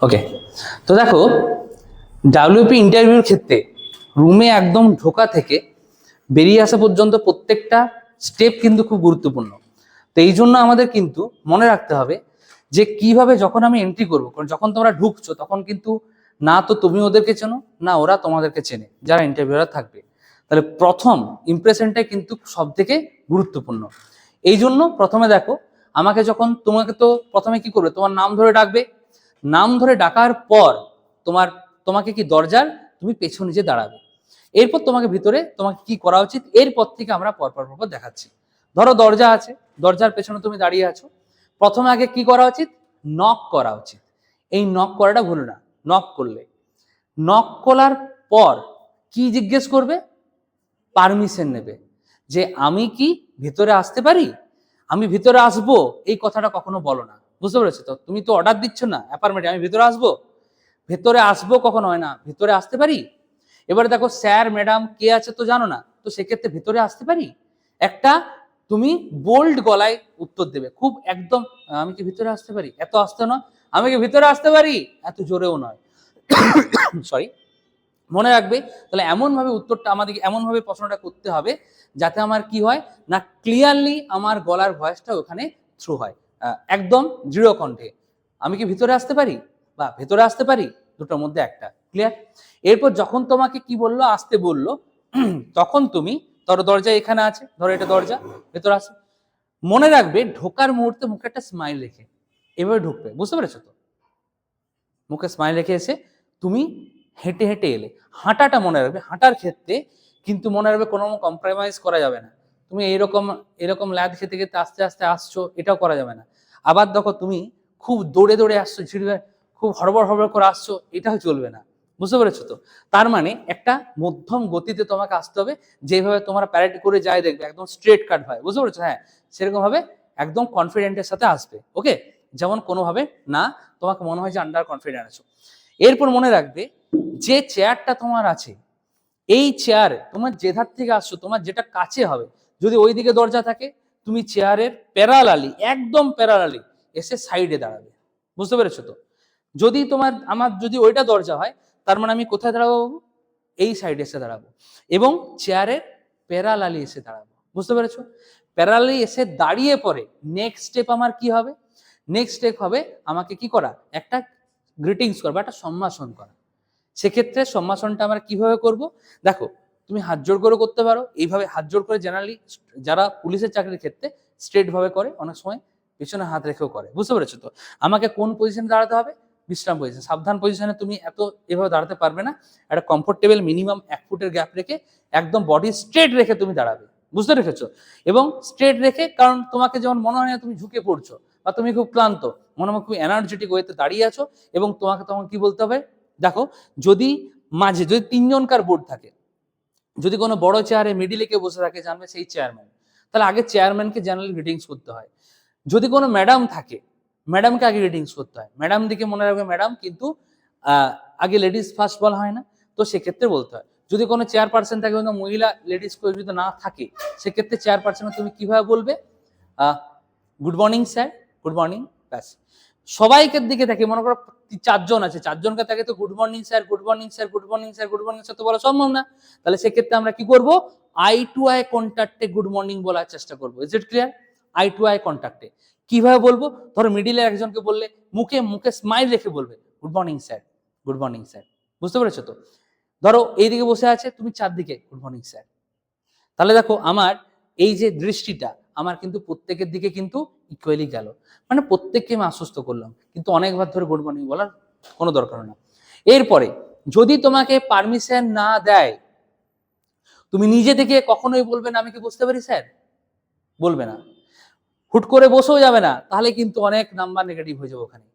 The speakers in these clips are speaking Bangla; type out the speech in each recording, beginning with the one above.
ওকে তো দেখো ডাব্লিউপি ইন্টারভিউর ক্ষেত্রে রুমে একদম ঢোকা থেকে বেরিয়ে আসা পর্যন্ত প্রত্যেকটা স্টেপ কিন্তু খুব গুরুত্বপূর্ণ। তো এই জন্য আমাদের কিন্তু মনে রাখতে হবে যে কীভাবে যখন আমি এন্ট্রি করব, কারণ যখন তোমরা ঢুকছো, তখন কিন্তু না তো তুমি ওদেরকে চেনো, না ওরা তোমাদেরকে চেনে, যারা ইন্টারভিউরা থাকবে। তাহলে প্রথম ইমপ্রেশনটাই কিন্তু সব থেকে গুরুত্বপূর্ণ। এই জন্য প্রথমে দেখো, আমাকে যখন তোমাকে তো প্রথমে কি করবে, তোমার নাম ধরে ডাকবে নাম ধরে ডাকার পর তোমার, তোমাকে কি দরজার? তুমি পেছনে নিচে দাঁড়াবে। এরপর তোমাকে ভিতরে তোমাকে কি করা উচিত? এরপর থেকে আমরা পরপর পরপর দেখাচ্ছি। ধরো দরজা আছে, দরজার পেছনে তুমি দাঁড়িয়ে আছো। প্রথমে আগে কি করা উচিত? নক করা উচিত। এই নক করাটা ভুলো না নক করলে। নক করার পর কি জিজ্ঞেস করবে? পারমিশন নেবে যে আমি কি ভিতরে আসতে পারি? আমি ভিতরে আসব? এই কথাটা কখনো বলো না। বুঝতে পেরেছ তো? তুমি তো অর্ডার দিচ্ছ না অ্যাপার্টমেন্টে আমি ভিতরে আসব? ভেতরে আসব কখনো হয় না? ভিতরে আসতে পারি? এবারে দেখো স্যার ম্যাডাম কে আছে তো জানো না? তো সেক্ষেত্রে ভিতরে আসতে পারি? একটা তুমি বোল্ড গলায় উত্তর দেবে। খুব একদম, আমি কি ভিতরে আসতে পারি? এত আসতে নয়। আমি কি ভিতরে আসতে পারি? এত জোরেও নয়। সরি মনে রাখবে, তাহলে এমনভাবে উত্তরটা আমাদেরকে এমনভাবে প্রশ্নটা করতে হবে, যাতে আমার কি হয়? না ক্লিয়ারলি আমার গলার ভয়েসটা ওখানে থ্রু হয়। একদম দৃঢ় কণ্ঠে। আমি কি ভিতরে আসতে পারি? বা ভেতরে আসতে পারি? দুটোর মধ্যে একটা। ক্লিয়ার এরপর যখন তোমাকে কি বলল, আসতে বলল, তখন তুমি, ধরো দরজা এখানে আছে, ধরো এটা দরজা, ভেতরে আছে মনে রাখবে, ঢোকার মুহূর্তে মুখে একটা স্মাইল রেখে। এভাবে ঢুকবে, বুঝতে পেরেছ তো? মুখে স্মাইল রেখে এসে তুমি হেঁটে হেঁটে এলে। হাঁটাটা মনে রাখবে, হাঁটার ক্ষেত্রে কিন্তু মনে রাখবে কোনো কম্প্রোমাইজ করা যাবে না। তুমি এরকম এরকম ল্যাদ খেতে খেতে আস্তে আস্তে আসছো, এটাও করা যাবে না। আবার দেখো তুমি খুব দৌড়ে দৌড়ে আসছো ছিড়বে খুব হড়বড় হড়বড় করে আসছো, এটাও চলবে না। বুঝতে পেরেছ তো? তার মানে একটা মধ্যম গতিতে তোমাকে আসতে হবে, যেভাবে তোমার প্যারেড করে যায় দেখবে, একদম স্ট্রেট কাট হয়। বুঝতে পেরেছ? হ্যাঁ সেরকম ভাবে একদম কনফিডেন্টের সাথে আসবে ওকে যেমন কোনোভাবে না, তোমাকে মনে হয় যে আন্ডার কনফিডেন্ট আছো। এরপর মনে রাখবে, যে চেয়ারটা তোমার আছে, এই চেয়ার তোমার যে ধার থেকে আসছো, তোমার যেটা কাছে হবে যদি ওইদিকে দরজা থাকে, তুমি চেয়ারের প্যারালালি, একদম প্যারালালি এসে সাইডে দাঁড়াবে। বুঝতে পেরেছ তো? যদি তোমার, আমার যদি ওইটা দরজা হয়, তার মানে আমি কোথায় দাঁড়াবো এই সাইডে এসে দাঁড়াবো। এবং চেয়ারের প্যারালালি এসে দাঁড়াবো। বুঝতে পেরেছ? প্যারালালি এসে দাঁড়িয়ে পরে নেক্সট স্টেপ আমার কি হবে? নেক্সট স্টেপ হবে আমাকে কি করা? একটা গ্রিটিংস করা বা একটা সম্ভাষণ করা। সেক্ষেত্রে সম্ভাষণটা আমরা কীভাবে করব? দেখো তুমি হাত জোড় করে করতে পারো। এইভাবে হাত জোড় করে জেনারেলি যারা পুলিশের চাকরির ক্ষেত্রে স্ট্রেট ভাবে করে, অনেক সময় পিছনে হাত রেখেও করে। বুঝতে পেরেছ তো? আমাকে কোন পজিশনে দাঁড়াতে হবে? বিশ্রাম পজিশন সাবধান পজিশনে তুমি এত এভাবে দাঁড়াতে পারবে না। একটা কমফোর্টেবল মিনিমাম এক ফুটের গ্যাপ রেখে একদম বডি স্ট্রেট রেখে তুমি দাঁড়াবে। বুঝতে রেখেছো এবং স্ট্রেট রেখে, কারণ তোমাকে যেমন মনে হয় না তুমি ঝুঁকে পড়ছো বা তুমি খুব ক্লান্ত, মনে হয় খুব এনার্জেটিক ওয়েতে দাঁড়িয়ে আছো এবং তোমাকে তখন কি বলতে হবে? দেখো, যদি মাঝে, যদি তিনজনকার বোর্ড থাকে যদি কোনো বড় চেয়ারে মিডিলে কেউ বসে থাকে জানবে সেই চেয়ারম্যান তাহলে আগে চেয়ারম্যানকে জেনারেল গ্রিটিংস করতে হয়। যদি কোনো ম্যাডাম থাকে ম্যাডামকে আগে গ্রিটিংস করতে হয়। ম্যাডাম দিকে মনে রাখবে ম্যাডাম কিন্তু আগে লেডিস ফার্স্ট বলা হয় না, তো সেক্ষেত্রে বলতে হয়। যদি কোনো চেয়ারপারসন থাকে কোনো মহিলা লেডিস কেউ যদি না থাকে, সেক্ষেত্রে চেয়ারপারসনে তুমি কীভাবে বলবে? Good morning sir good morning ব্যাস। সবাইকে দিকে থাকে মনে করো চারজন আছে, চারজনকে থাকে তো good morning sir good morning sir good morning sir good morning sir তো বলা সম্ভব না। তাহলে সেক্ষেত্রে আমরা কি করব? আই টু আই কন্ট্যাক্টে গুড মর্নিং বলার চেষ্টা করব। Is it clear eye to eye কন্ট্যাক্টে কীভাবে বলব? ধরো মিডিলে একজনকে বললে, মুখে মুখে স্মাইল রেখে বলবে good morning sir good morning sir বুঝতে পেরেছ তো? ধরো এইদিকে বসে আছে, তুমি চারদিকে গুড মর্নিং স্যার তাহলে দেখো, আমার এই যে দৃষ্টিটা, আমার কিন্তু প্রত্যেকের দিকে কিন্তু ইকুয়ালি গেল। মানে প্রত্যেককে আমি আশ্বস্ত করলাম, কিন্তু অনেকবার ধরে গুড মর্নিং বলার কোনো দরকার না। এরপরে, যদি তোমাকে পারমিশন না দেয়, তুমি নিজে থেকে কখনোই বলবে না, আমি কি বুঝতে পারি স্যার? বলবে না। হুট করে বসেও যাবে না, তাহলে কিন্তু অনেক নাম্বার নেগেটিভ হয়ে যাবে ওখানে।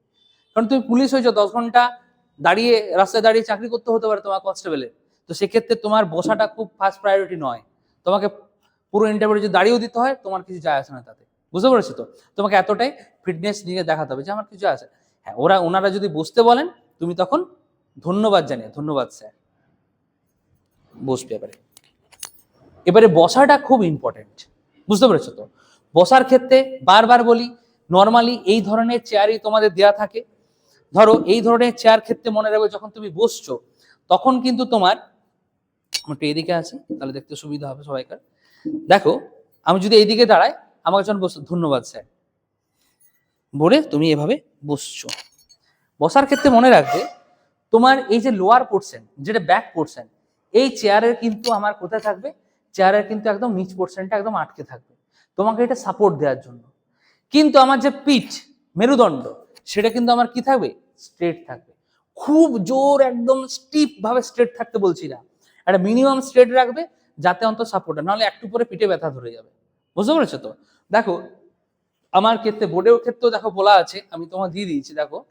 কারণ তুমি পুলিশ হয়েছো, দশ ঘণ্টা দাঁড়িয়ে, রাস্তায় দাঁড়িয়ে চাকরি করতে হতে পারে তোমার কনস্টেবলে তো সেক্ষেত্রে তোমার বসাটা খুব ফার্স্ট প্রায়োরিটি নয়। তোমাকে পুরো ইন্টারভিউ যদি দাঁড়িয়েও দিতে হয়, তোমার কিছু যায় আসে না তাতে। বুঝতে পেরেছ তো? তোমাকে এতটাই ফিটনেস নিয়ে দেখাতে হবে যে আমার কিছু আছে। হ্যাঁ ওরা, ওনারা যদি বসতে বলেন, তুমি তখন ধন্যবাদ জানিয়ে ধন্যবাদ স্যার। বসবে এবারে এবারে বসাটা খুব ইম্পর্টেন্ট বুঝতে পেরেছ তো? বসার ক্ষেত্রে বারবার বলি নর্মালি এই ধরনের চেয়ারই তোমাদের দেয়া থাকে। ধরো, এই ধরনের চেয়ার ক্ষেত্রে মনে রাখবে যখন তুমি বসছো, তখন কিন্তু তোমার একটু এদিকে আছি, তাহলে দেখতে সুবিধা হবে সবাইকার। দেখো, আমি যদি এইদিকে দাঁড়াই আমাকে যখন বস ধন্যবাদ স্যার। বলে তুমি এভাবে বসছো। বসার ক্ষেত্রে মনে রাখবে, তোমার এই যে লোয়ার পোর্শন যেটা ব্যাক পোর্শন এই চেয়ারের কিন্তু আমার কোথায় থাকবে? চেয়ারের কিন্তু একদম নিচ পোর্শনটা একদম আটকে থাকবে। তোমাকে এটা সাপোর্ট দেওয়ার জন্য। কিন্তু আমার যে পিঠ, মেরুদণ্ড, সেটা কিন্তু আমার কি থাকবে? স্ট্রেট থাকবে। খুব জোর একদম স্টিপ ভাবে স্ট্রেট থাকতে বলছি না। একটা মিনিমাম স্ট্রেট রাখবে, যাতে অন্তত সাপোর্ট নাহলে একটু পরে পিঠে ব্যথা ধরে যাবে। বুঝতে পেরেছ তো? দেখো, আমার ক্ষেত্রে বোর্ডের ক্ষেত্রেও দেখো বলা আছে, আমি তোমার দিয়ে দিয়েছি, দেখো।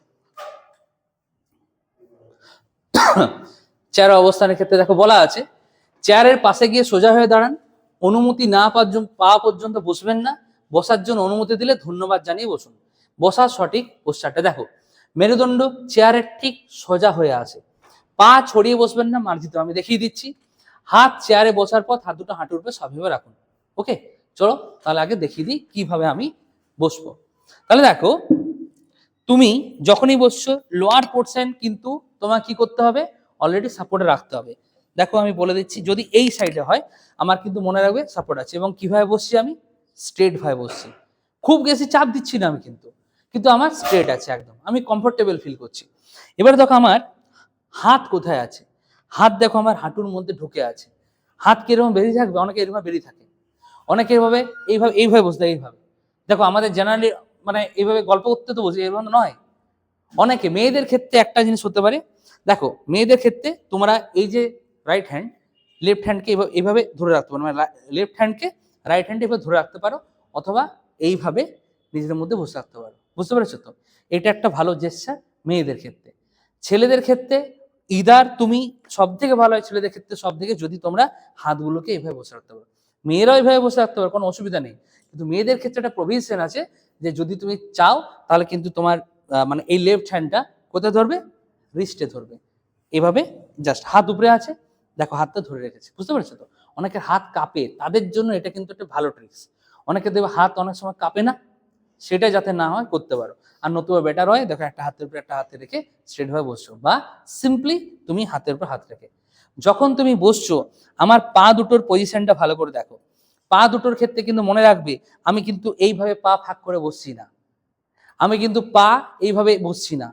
চেয়ার অবস্থানের ক্ষেত্রে দেখো বলা আছে, চেয়ারের পাশে গিয়ে সোজা হয়ে দাঁড়ান, অনুমতি না পাওয়া পর্যন্ত বসবেন না, বসার জন্য অনুমতি দিলে ধন্যবাদ জানিয়ে বসুন। বসার সঠিক পোস্টারটা দেখো, মেরুদণ্ড চেয়ারের ঠিক সোজা হয়ে আছে। পা ছড়িয়ে বসবেন না, মার্জিত, আমি দেখিয়ে দিচ্ছি। হাত চেয়ারে বসার পর হাত দুটো হাঁটুর উপরে স্বাভাবিক রাখুন। ওকে চলো তাহলে আগে দেখিয়ে দিই কীভাবে আমি বসবো। তাহলে দেখো, তুমি যখনই বসছো লোয়ার পোর্শন কিন্তু তোমার কি করতে হবে? অলরেডি সাপোর্টে রাখতে হবে। দেখো আমি বলে দিচ্ছি, যদি এই সাইডে হয়, আমার কিন্তু মনে রাখবে সাপোর্ট আছে। এবং কীভাবে বসছি আমি? স্ট্রেট ভাবে বসছি। খুব বেশি চাপ দিচ্ছি না আমি কিন্তু। কিন্তু আমার স্ট্রেট আছে একদম। আমি কমফোর্টেবল ফিল করছি। এবার দেখো আমার হাত কোথায় আছে? হাত দেখো আমার হাঁটুর মধ্যে ঢুকে আছে। হাত কীরকম বেরিয়ে থাকবে? অনেকে এরকম বেরিয়ে থাকে। অনেকে এভাবে এইভাবে এইভাবে বসতে এইভাবে। দেখো, আমাদের জেনারেলি মানে এইভাবে গল্প করতে তো বসি এভাবে নয়। অনেকে মেয়েদের ক্ষেত্রে একটা জিনিস হতে পারে, দেখো, মেয়েদের ক্ষেত্রে তোমরা এই যে রাইট হ্যান্ড লেফট হ্যান্ডকে এইভাবে ধরে রাখতে পারো মানে লেফট হ্যান্ডকে রাইট হ্যান্ডে এভাবে ধরে রাখতে পারো, অথবা এইভাবে নিজেদের মধ্যে বসে রাখতে পারো। বুঝতে পেরেছ তো? এটা একটা ভালো জেস্চার মেয়েদের ক্ষেত্রে। ছেলেদের ক্ষেত্রে ইদার তুমি সব থেকে ভালো হয় ছেলেদের ক্ষেত্রে সব থেকে যদি তোমরা হাতগুলোকে এইভাবে বসে রাখতে পারো। মেয়েরাও ওইভাবে বসে রাখতে পারো, কোনো অসুবিধা নেই। কিন্তু মেয়েদের ক্ষেত্রে একটা প্রভিশন আছে যে, যদি তুমি চাও, তাহলে কিন্তু তোমার মানে এই লেফট হ্যান্ডটা কোথায় ধরবে? রিস্টে ধরবে। এভাবে জাস্ট হাত উপরে আছে। দেখো, হাতটা ধরে রেখেছে। বুঝতে পেরেছ তো? অনেকের হাত কাঁপে, তাদের জন্য এটা কিন্তু একটা ভালো ট্রিক্স অনেকে দেখবে হাত অনেক সময় কাঁপে না সেটা যাতে না হয়, করতে পারো। আর নতুবা বেটার হয়, দেখো একটা হাতের উপরে একটা হাতে রেখে স্ট্রেট ভাবে বসছো। বা সিম্পলি তুমি হাতের উপর হাত রেখে। যখন তুমি বসছো, আমার পা দুটোর পজিশনটা ভালো করে দেখো। পা দুটোর ক্ষেত্রে কিন্তু মনে রাখবে, আমি কিন্তু এইভাবে পা ফাঁক করে বসছি না। আমি কিন্তু পা এইভাবে বসছি না।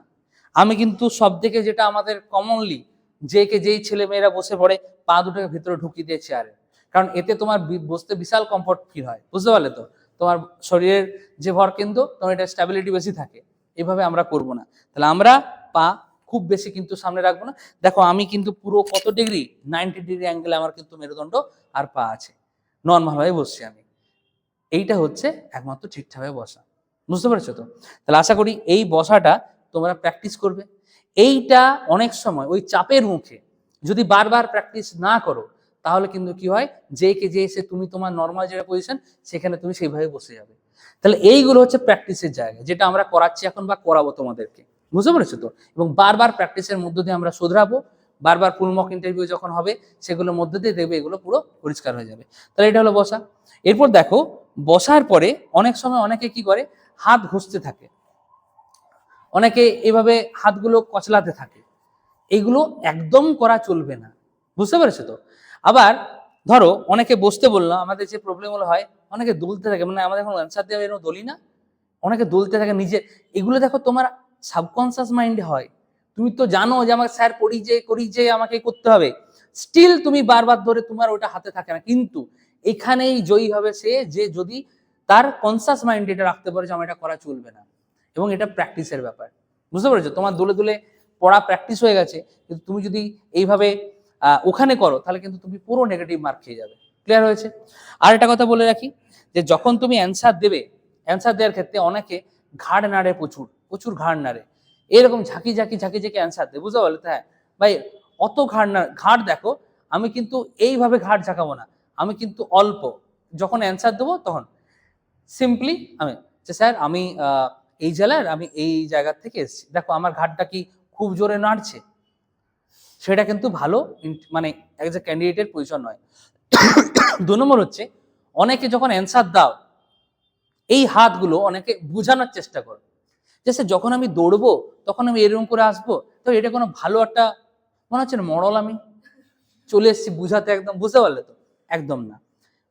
আমি কিন্তু সব থেকে যেটা আমাদের কমনলি যে কে যেই ছেলে মেয়েরা বসে পড়ে, পা দুটোকে ভিতরে ঢুকিয়ে দিয়ে চেয়ারে কারণ এতে তোমার বসতে বিশাল কমফর্ট ফিল হয়, বুঝতে পারলে তো? তোমার শরীরের যে ভর কিন্তু তোমার এটা স্ট্যাবিলিটি বেশি থাকে। এভাবে আমরা করব না। তাহলে আমরা পা খুব বেশি কিন্তু সামনে রাখব না। দেখো, আমি কিন্তু পুরো কত ডিগ্রি? নাইনটি ডিগ্রি অ্যাঙ্গেলে আমার কিন্তু মেরুদণ্ড আর পা আছে। নর্মালভাবে বসছি আমি। এইটা হচ্ছে একমাত্র ঠিকঠাকভাবে বসা। বুঝতে পেরেছ তো? তাহলে আশা করি এই বসাটা তোমরা প্র্যাকটিস করবে। এইটা অনেক সময় ওই চাপের মুখে যদি বারবার প্র্যাকটিস না করো, তাহলে কিন্তু কি হয়? যে কে যে এসে তুমি তোমার নর্মাল যেটা পজিশন সেখানে তুমি সেইভাবে বসে যাবে। তাহলে এইগুলো হচ্ছে প্র্যাকটিসের জায়গা, যেটা আমরা করাচ্ছি এখন বা করাবো তোমাদেরকে। বুঝতে পেরেছ তো? এবং বারবার প্র্যাকটিসের মধ্য দিয়ে আমরা শোধরাবো, বারবার ফুলমক ইন্টারভিউ যখন হবে, সেগুলোর মধ্যে দিয়ে দেখবে এগুলো পুরো পরিষ্কার হয়ে যাবে। তাহলে এটা হলো বসা। এরপর দেখো, বসার পরে অনেক সময় অনেকে কি করে? হাত ঘষতে থাকে। অনেকে এভাবে হাতগুলো কচলাতে থাকে। এগুলো একদম করা চলবে না। বুঝতে পেরেছ তো? আবার ধরো, অনেকে বসতে বলল, আমাদের যে প্রবলেমগুলো হয়, অনেকে দুলতে থাকে। মানে আমাদের এখন অ্যান্সার দেওয়া এরকম দলি না। অনেকে দুলতে থাকে নিজে। এগুলো দেখো তোমার সাবকনসিয়াস মাইন্ডে হয়। তুমি তো জানো যে আমার স্যার করি যে করি যে আমাকে করতে হবে। স্টিল তুমি বারবার ধরে তোমার ওটা হাতে থাকে না। কিন্তু এখানেই জয়ী হবে সে যে যদি তার কনসাস মাইন্ড এটা রাখতে পারে যে আমার এটা করা চলবে না। এবং এটা প্র্যাকটিসের ব্যাপার। বুঝতে পেরেছ? তোমার দুলে দুলে পড়া প্র্যাকটিস হয়ে গেছে। কিন্তু তুমি যদি এইভাবে ওখানে করো, তাহলে কিন্তু তুমি পুরো নেগেটিভ মার্ক খেয়ে যাবে। ক্লিয়ার হয়েছে? আর একটা কথা বলে রাখি যে যখন তুমি অ্যান্সার দেবে অ্যান্সার দেওয়ার ক্ষেত্রে অনেকে ঘাড় নাড়ে প্রচুর। প্রচুর ঘাড় নাড়ে। এরকম ঝাঁকি ঝাঁকি ঝাঁকি ঝাঁকি অ্যান্সার দেয় বুঝতে পারলে হ্যাঁ ভাই, অত ঘাড় না, ঘাড় দেখো, আমি কিন্তু এইভাবে ঘাড় ঝাঁকাবো না, আমি কিন্তু অল্প। যখন অ্যান্সার দেবো তখন। সিম্পলি আমি, যে স্যার, আমি এই জেলার, আমি এই জায়গার থেকে এসেছি। দেখো, আমার ঘাটটা কি খুব জোরে নাড়ছে? সেটা কিন্তু ভালো মানে অ্যাজ এ ক্যান্ডিডেটের পজিশন নয়। দু নম্বর হচ্ছে, অনেকে যখন অ্যান্সার দাও, এই হাতগুলো অনেকে বোঝানোর চেষ্টা করো। যে স্যার, যখন আমি দৌড়বো, তখন আমি এরকম করে আসব তো এটা কোনো ভালো একটা, মনে হচ্ছে মরল আমি? চলে এসেছি বুঝাতে একদম, বুঝতে পারলে তো? একদম না।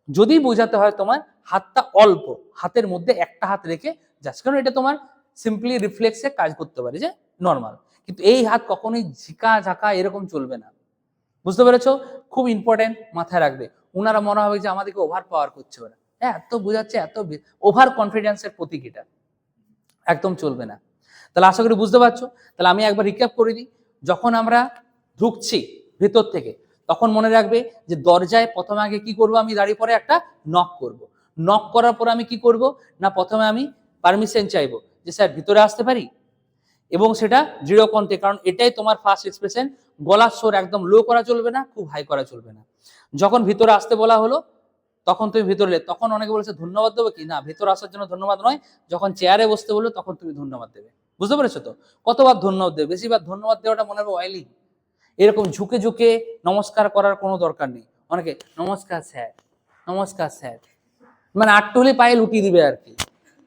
যদি বোঝাতে হয় তোমার, হাতটা অল্প, হাতের মধ্যে একটা হাত রেখে জাস্ট, কারণ এটা তোমার সিম্পলি রিফ্লেক্সে কাজ করতে পারে, যে নর্মাল কিন্তু এই হাত কখনোই ঝিকা ঝাঁকা এরকম চলবে না। বুঝতে পেরেছ? খুব ইম্পর্টেন্ট মাথায় রাখবে। ওনারা মনে হবে যে আমাদেরকে ওভার পাওয়ার করছে ওরা। হ্যাঁ এত বোঝাচ্ছে, এত ওভার কনফিডেন্সের প্রতীক এটা। একদম চলবে না। তাহলে আশা করি বুঝতে পারছ? তাহলে আমি একবার রিক্যাপ করে দিই। যখন আমরা ঢুকছি ভেতর থেকে, তখন মনে রাখবে যে দরজায় প্রথমে আগে কি করব আমি? দাঁড়িয়ে পরে একটা নক করব। নক করার পর আমি কি করব? না, প্রথমে আমি পারমিশন চাইব যে, স্যার, ভিতরে আসতে পারি? এবং সেটা দৃঢ় কণ্ঠে, কারণ এটাই তোমার ফার্স্ট এক্সপ্রেশন গলার স্বর একদম লো করা চলবে না, খুব হাই করা চলবে না। যখন ভিতরে আসতে বলা হলো তখন তুমি ভিতরে এলে। তখন অনেকে বলেছে, ধন্যবাদ দেবো কি? না, ভিতরে আসার জন্য ধন্যবাদ নয়, যখন চেয়ারে বসতে বলল তখন তুমি ধন্যবাদ দেবে। বুঝতে পেরেছ তো? কতবার ধন্যবাদ দেবে? বেশিরভাগ ধন্যবাদ দেওয়াটা মনে হবে অয়েলি এরকম ঝুঁকে ঝুঁকে নমস্কার করার কোনো দরকার নেই। অনেকে, নমস্কার স্যার নমস্কার স্যার। মানে আটটু হলে পায়ে লুটিয়ে দিবে আর কি।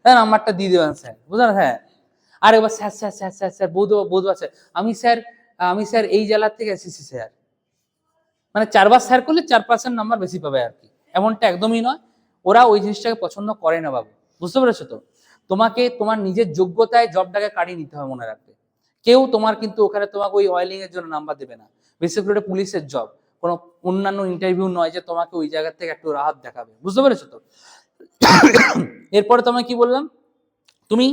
হ্যাঁ নাম্বারটা দিয়ে দেবেন স্যার। বুঝলেন হ্যাঁ। আর এবার sir sir sir sir sir বৌদ্ধ বৌদ্ধ স্যার আমি স্যার আমি স্যার এই জেলার থেকে এসেছি স্যার। মানে চারবার স্যার করলে চার পার্সেন্ট নাম্বার বেশি পাবে আর কি। এমনটা একদমই নয়। ওরা ওই জিনিসটাকে পছন্দ করে না বাবু। বুঝতে পেরেছ তো? তোমাকে তোমার নিজের যোগ্যতায় জবটাকে কাটিয়ে নিতে হবে মনে রাখবে কেউ তোমার কিন্তু ওখানে তোমাকে ওই অয়েলিং এর জন্য নাম্বার দেবে না। বেসিক করে পুলিশের জব কোনো অন্যান্য ইন্টারভিউ নয় যে তোমাকে ওই জায়গা থেকে একটু রাহাত দেখাবে। বুঝতে পেরেছ তো? এরপরে তোমায় কি বললাম? তুমি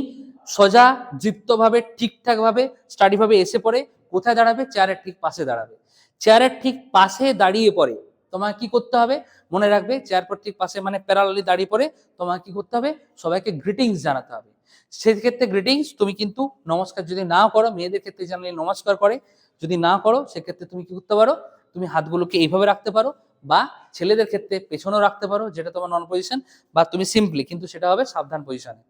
সোজা যুক্তভাবে ঠিকঠাকভাবে স্টাডিভাবে এসে পড়ে, কোথায় দাঁড়াবে? চেয়ারের ঠিক পাশে দাঁড়াবে। চেয়ারের ঠিক পাশে দাঁড়িয়ে পড়ে। তোমাকে কি করতে হবে? মনে রাখবে চেয়ার ঠিক পাশে মানে প্যারালালি দাঁড়িয়ে পড়ে তোমাকে কি করতে হবে? সবাইকে গ্রিটিংস জানাতে হবে। সেক্ষেত্রে গ্রিটিংস তুমি কিন্তু নমস্কার যদি না করো, মেয়েদের ক্ষেত্রে জানলে নমস্কার করে, যদি না করো, সেক্ষেত্রে তুমি কি করতে পারো? তুমি হাতগুলোকে এইভাবে রাখতে পারো বা ছেলেদের ক্ষেত্রে পেছনেও রাখতে পারো, যেটা তোমার নন পজিশন বা তুমি সিম্পলি কিন্তু সেটা হবে সাবধান পজিশনে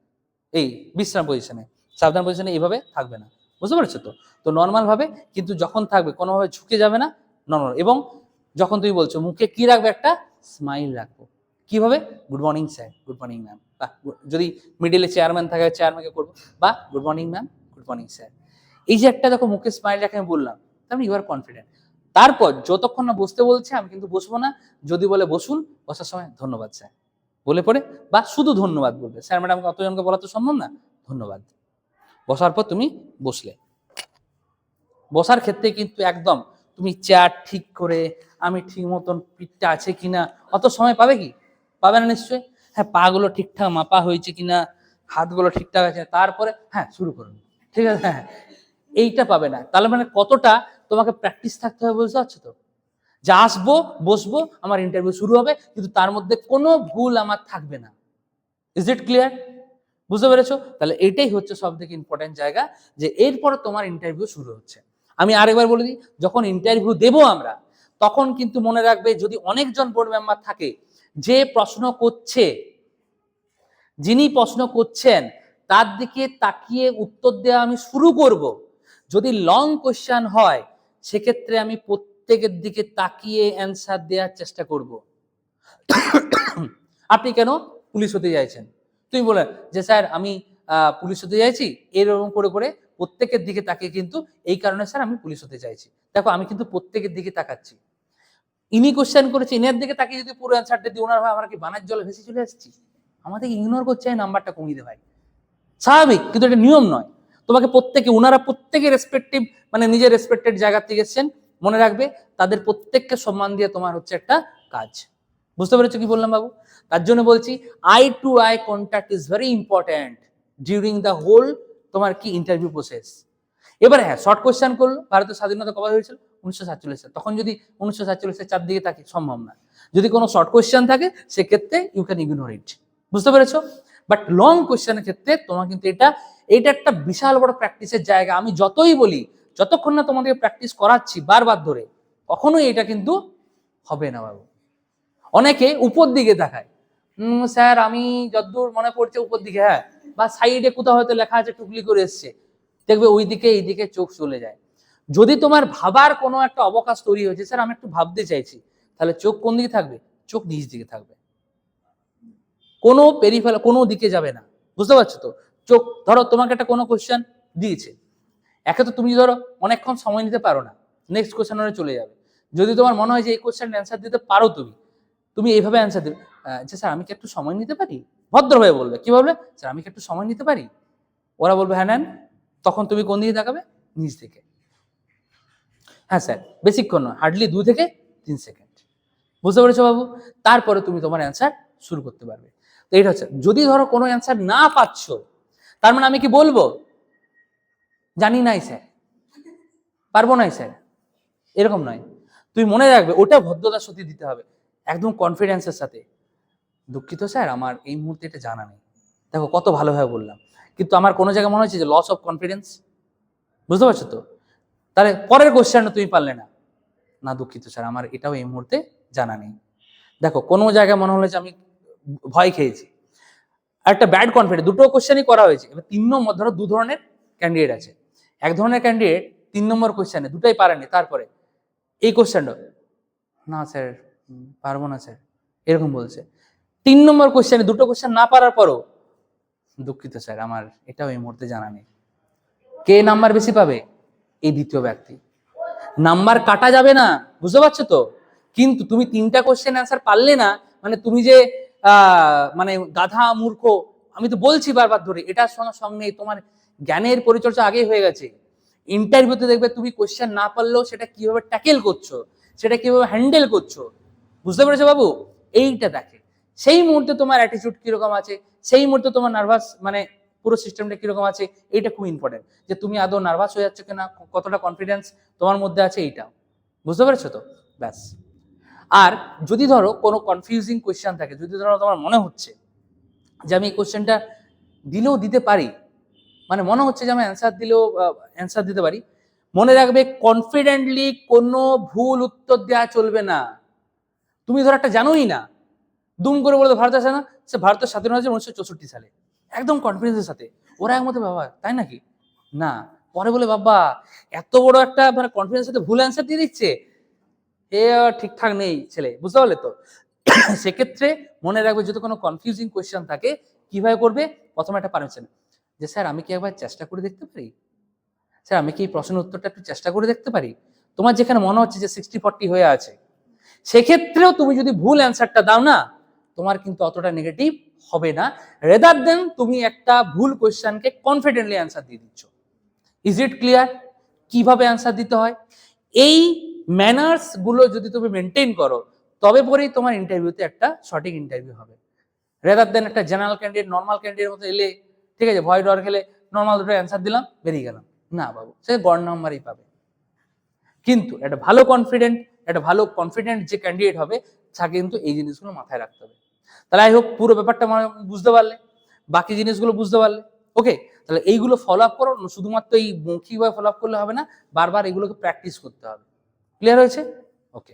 এই বিশ্রাম পজিশনে সাবধান পজিশনে এইভাবে থাকবে না। বুঝতে পারছ তো? তো নর্মাল ভাবে কিন্তু যখন থাকবে কোনোভাবে ঝুঁকে যাবে না নর্মাল এবং যখন তুমি বলছো, মুখে কি রাখবে একটা? স্মাইল রাখব। কীভাবে? Good morning sir good morning ma'am বা, যদি মিডিলে চেয়ারম্যান থাকে চেয়ারম্যানকে করব, বা good morning ma'am good morning sir এই যে একটা দেখো, মুখে স্মাইল রাখে, আমি বললাম, তার ইউ আর কনফিডেন্ট তারপর যতক্ষণ না বসতে বলছে, আমি কিন্তু বসবো না। যদি বলে, বসুন, বসার সময় ধন্যবাদ স্যার বলে পরে, বা, শুধু ধন্যবাদ বলবে। স্যার ম্যাডাম অতজনকে বলা তো সম্ভব না? ধন্যবাদ। বসার পর তুমি বসলে। বসার ক্ষেত্রে কিন্তু একদম তুমি চেয়ার ঠিক করে আমি ঠিক মতন পিঠটা আছে কিনা? অত সময় পাবে কি? পাবে না নিশ্চয়ই? হ্যাঁ পাগুলো ঠিকঠাক মাপা হয়েছে কিনা? হাতগুলো ঠিকঠাক আছে? তারপরে হ্যাঁ শুরু করুন। ঠিক আছে? হ্যাঁ এইটা পাবে না। তাহলে মানে কতটা তোমাকে প্র্যাকটিস থাকতে হবে বুঝতে পারছ তো? যা আসব, বসবো, আমার ইন্টারভিউ শুরু হবে, কিন্তু তার মধ্যে কোনো ভুল আমার থাকবে না। ইজ ইট ক্লিয়ার বুঝতে পেরেছ? তাহলে এটাই হচ্ছে সব থেকে ইম্পর্টেন্ট জায়গা যে এরপর তোমার ইন্টারভিউ শুরু হচ্ছে। আমি আরেকবার বলে দিই, যখন ইন্টারভিউ দেবো আমরা তখন কিন্তু মনে রাখবে যদি অনেকজন বোর্ড মেম্বার থাকে, যে প্রশ্ন করছে, যিনি প্রশ্ন করছেন, তার দিকে তাকিয়ে উত্তর দেওয়া আমি শুরু করব। যদি লং কোশ্চেন হয়, সেক্ষেত্রে আমি প্রত্যেকের দিকে তাকিয়ে অ্যান্সার দেওয়ার চেষ্টা করব। আপনি কেন পুলিশ হতে চাইছেন? তুমি বলে, যে স্যার আমি পুলিশ হতে চাইছি, এরকম করে করে প্রত্যেকের দিকে তাকিয়ে কিন্তু এই কারণে স্যার আমি পুলিশ হতে চাইছি। দেখো, আমি কিন্তু প্রত্যেকের দিকে তাকাচ্ছি। ইনি কোশ্চেন করেছে, ইনার দিকে তাকে যদি পুরো অ্যান্সারটা দিই, ওনার ভাই, আমরা কি বানার জলে ভেসে চলে আসছি আমাদের ইগনোর করছে নাম্বারটা কমিয়ে দে ভাই। স্বাভাবিক, কিন্তু এটা নিয়ম নয়। তোমাকে প্রত্যেকে, ওনারা প্রত্যেকে রেসপেক্টিভ মানে নিজের রেসপেক্টেড জায়গা থেকে এসছেন, মনে রাখবে, তাদের প্রত্যেককে সম্মান দিয়ে তোমার হচ্ছে একটা কাজ। বুঝতে পেরেছ কি বললাম বাবু? তার জন্য বলছি eye to eye contact is very important during the whole তোমার কি ইন্টারভিউ প্রসেস এবার হ্যাঁ শর্ট কোশ্চেন করল, ভারতের স্বাধীনতা কবে হয়েছিল? উনিশশো সাতচল্লিশ। সাতচল্লিশে তখন যদি উনিশশো সাতচল্লিশের চারদিকে থাকে, সম্ভব না। যদি কোনো শর্ট কোশ্চেন থাকে, সেক্ষেত্রে ইউ ক্যান ইগনোর ইট বুঝতে পেরেছ? বাট লং কোশ্চেনের ক্ষেত্রে তোমার কিন্তু এটা এটা একটা বিশাল বড় প্র্যাকটিসের জায়গা। আমি যতই বলি, যতক্ষণ না তোমাদেরকে প্র্যাকটিস করাচ্ছি বারবার ধরে, কখনোই এটা কিন্তু হবে না বাবু। অনেকে উপর দিকে দেখায়। স্যার, আমি যতদূর মনে পড়ছে উপর দিকে হ্যাঁ। বা সাইডে কোথাও হয়তো লেখা আছে, টুকলি করে এসছে। দেখবে ওই দিকে এই দিকে চোখ চলে যায়। যদি তোমার ভাবার কোনো একটা অবকাশ তৈরি হয়েছে, স্যার, আমি একটু ভাবতে চাইছি। তাহলে চোখ কোন দিকে থাকবে? চোখ নিচ দিকে থাকবে। কোনো পেরিফেলা কোনো দিকে যাবে না। বুঝতে পারছ তো? চোখ, ধরো তোমাকে একটা কোনো কোশ্চেন দিয়েছে। একে তো তুমি ধরো অনেকক্ষণ সময় নিতে পারো না। নেক্সট কোশ্চেনে চলে যাবে। যদি তোমার মনে হয় যে এই কোশ্চেন অ্যান্সার দিতে পারো তুমি তুমি এইভাবে অ্যান্সার দেবে। আচ্ছা স্যার, আমি কি একটু সময় নিতে পারি? ভদ্রভাবে বলবে। কি বলবে? স্যার, আমি কি একটু সময় নিতে পারি? ওরা বলবে হ্যাঁ নেন তখন তুমি কোন দিকে তাকাবে? নিচ থেকে হ্যাঁ স্যার বেশিক্ষণ নয় হার্ডলি দু থেকে তিন সেকেন্ড বুঝতে পেরেছ বাবু? তারপরে তুমি তোমার অ্যান্সার শুরু করতে পারবে। তো এটা হচ্ছে, যদি ধরো কোনো অ্যান্সার না পাচ্ছ, তার মানে আমি কি বলব? জানি নাই স্যার। পারব নাই স্যার। এরকম নয়। তুই মনে রাখবে, ওটা ভদ্রতার সত্যি দিতে হবে। একদম কনফিডেন্সের সাথে। দুঃখিত স্যার, আমার এই মুহূর্তে এটা জানা নেই। দেখো, কত ভালোভাবে বললাম। কিন্তু আমার কোনো জায়গায় মনে হচ্ছে যে লস অফ কনফিডেন্স বুঝতে পারছ তো? তাহলে পরের কোশ্চেনটা তুমি পারলে না। না, দুঃখিত স্যার আমার এটাও এই মুহূর্তে জানা নেই। দেখো, কোনো জায়গায় মনে হলো যে আমি ভয় খেয়েছি। একটা ব্যাড কনফিডেন্স দুটো কোশ্চেনই করা হয়েছে। এবার তিন নম্বর, ধরো দু ধরনের ক্যান্ডিডেট আছে। এক ধরনের ক্যান্ডিডেট তিন নম্বর কোশ্চেনে দুটাই পারেনি, তারপরে এই কোশ্চেনটা না স্যার পারব না স্যার এরকম বলছে। তিন নম্বর কোশ্চেনে দুটো কোশ্চেন না পারার পরও দুঃখিত, স্যার, আমার এটাও এই মুহূর্তে জানা নেই। কে নাম্বার বেশি পাবে? এই দ্বিতীয় ব্যক্তি। নাম্বার কাটা যাবে না, বুঝতে পারছ তো? কিন্তু তুমি তিনটা কোশ্চেন অ্যান্সার পারলে না মানে তুমি যে মানে গাধা, মূর্খ, আমি তো বলছি বারবার ধরে এটার সঙ্গে সঙ্গে তোমার জ্ঞানের পরিচর্যা আগেই হয়ে গেছে। ইন্টারভিউতে দেখবে তুমি কোশ্চেন না পারলেও সেটা কীভাবে ট্যাকেল করছ, সেটা কীভাবে হ্যান্ডেল করছ, বুঝতে পেরেছ বাবু? এইটা দেখে। সেই মুহূর্তে তোমার অ্যাটিটিউড কীরকম আছে? সেই মুহূর্তে তোমার নার্ভাস মানে পুরো সিস্টেমটা কীরকম আছে? এইটা খুব ইম্পর্টেন্ট যে তুমি আদৌ নার্ভাস হয়ে যাচ্ছ কিনা, কতটা কনফিডেন্স তোমার মধ্যে আছে এইটা। বুঝতে পেরেছ তো? ব্যাস। আর যদি ধরো কোনো কনফিউজিং কোয়েশ্চেন থাকে, যদি ধরো তোমার মনে হচ্ছে যে আমি এই কোয়েশ্চেনটা দিলেও দিতে পারি মানে মনে হচ্ছে যে আমি অ্যান্সার দিলেও অ্যান্সার দিতে পারি, মনে রাখবে কনফিডেন্টলি কোনো ভুল উত্তর দেওয়া চলবে না। তুমি ধরো একটা জানোই না দুম করে বলে ভারত আসে না, সে ভারতের স্বাধীন হয়েছে উনিশশো চৌষট্টি সালে। একদম কনফিডেন্সের সাথে। ওরা একমতে বাবা, তাই নাকি? না, পরে বলে বাবা, এত বড় একটা মানে কনফিডেন্সের সাথে ভুল অ্যান্সার দিয়ে দিচ্ছে। এ ঠিকঠাক নেই ছেলে, বুঝতে পারলে তো? সেক্ষেত্রে মনে রাখবে যদি কোনো কনফিউজিং কোয়েশ্চেন থাকে, কীভাবে করবে? প্রথমে একটা পারমিশন যে স্যার, আমি কি একবার চেষ্টা করে দেখতে পারি? স্যার, আমি কি এই প্রশ্নের উত্তরটা একটু চেষ্টা করে দেখতে পারি? তোমার যেখানে মনে হচ্ছে যে সিক্সটি ফর্টি হয়ে আছে। সেক্ষেত্রেও তুমি যদি ভুল অ্যান্সারটা দাও না তোমার কিন্তু অতটা নেগেটিভ হবে না। রেদার দেন তুমি একটা ভুল কোয়েশ্চেনকে কনফিডেন্টলি অ্যান্সার দিয়ে দিচ্ছ। ইজ ইট ক্লিয়ার কীভাবে অ্যান্সার দিতে হয়? এই ম্যানার্সগুলো যদি তুমি মেনটেন করো, তবে পরেই তোমার ইন্টারভিউতে একটা সঠিক ইন্টারভিউ হবে। রেদার দেন একটা জেনারেল ক্যান্ডিডেট নর্মাল ক্যান্ডিডেট মতো এলে, ঠিক আছে ভয় ডর খেলে নর্মাল দুটো অ্যান্সার দিলাম, বেরিয়ে গেলাম। না বাবু, সে গড় নাম্বারই পাবে। কিন্তু একটা ভালো কনফিডেন্ট একটা ভালো কনফিডেন্ট যে ক্যান্ডিডেট হবে, তাকে কিন্তু এই জিনিসগুলো মাথায় রাখতে হবে। তাহলে আই হোক পুরো ব্যাপারটা মানে বুঝতে পারলে, বাকি জিনিসগুলো বুঝতে পারলে। ওকে তাহলে এইগুলো ফলো আপ করো শুধুমাত্র এই মৌখিকভাবে ফলো আপ করলে হবে না, বারবার এগুলোকে প্র্যাকটিস করতে হবে। ক্লিয়ার হয়েছে? ওকে